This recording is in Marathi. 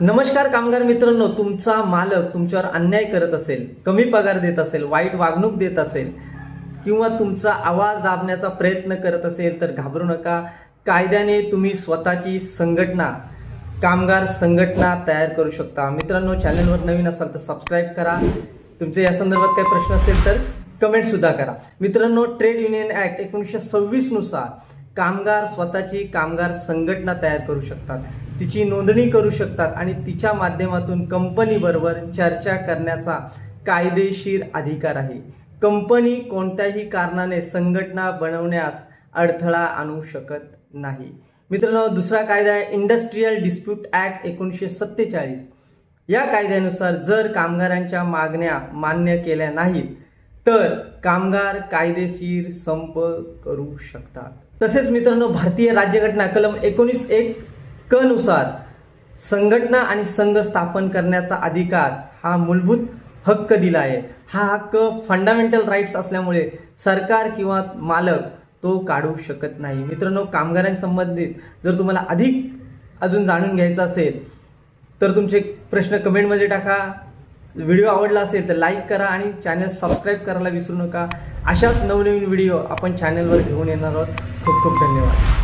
नमस्कार कामगार मित्रांनो तुमचा मालक तुमच्यावर अन्याय करत असेल कमी पगार देत असेल वाईट वागणूक देत असेल किंवा तुमचा आवाज दाबण्याचा प्रयत्न करत असेल तर घाबरू नका. कायद्याने तुम्ही स्वतःची संघटना कामगार संघटना तयार करू शकता. मित्रांनो चॅनलवर नवीन असाल तर सबस्क्राईब करा. तुमचे या संदर्भात काही प्रश्न असेल तर कमेंट सुद्धा करा. मित्रांनो ट्रेड युनियन ऍक्ट एकोणीसशे सव्वीसनुसार कामगार स्वतःची कामगार संघटना तयार करू शकतात. तिची नोंदणी करू शकतात आणि तिच्या माध्यमातून कंपनीबरोबर चर्चा करण्याचा कायदेशीर अधिकार आहे. कंपनी कोणत्याही कारणाने संघटना बनवण्यास अडथळा आणू शकत नाही. मित्रांनो दुसरा कायदा आहे इंडस्ट्रीयल डिस्प्यूट ॲक्ट एकोणीसशे सत्तेचाळीस. या कायद्यानुसार जर कामगारांच्या मागण्या मान्य केल्या नाहीत तर कामगार कायदेशीर संप करू शकतात. तसेच मित्रांनो भारतीय राज्यघटना कलम एकोणीस एक क नुसार संघटना आणि संघ स्थापन करण्याचा अधिकार हा मूलभूत हक्क दिला आहे. हा हक्क फंडामेंटल राईट्स असल्यामुळे सरकार किंवा मालक तो काढू शकत नाही. मित्रांनो कामगारांसंबंधित जर तुम्हाला अधिक अजून जाणून घ्यायचं असेल तर तुमचे प्रश्न कमेंटमध्ये टाका. व्हिडिओ आवडला असेल तर लाईक करा आणि चॅनल सबस्क्राईब करायला विसरू नका. अशाच नवनवीन व्हिडिओ आपण चॅनलवर घेऊन येणार आहोत. खूप खूप धन्यवाद.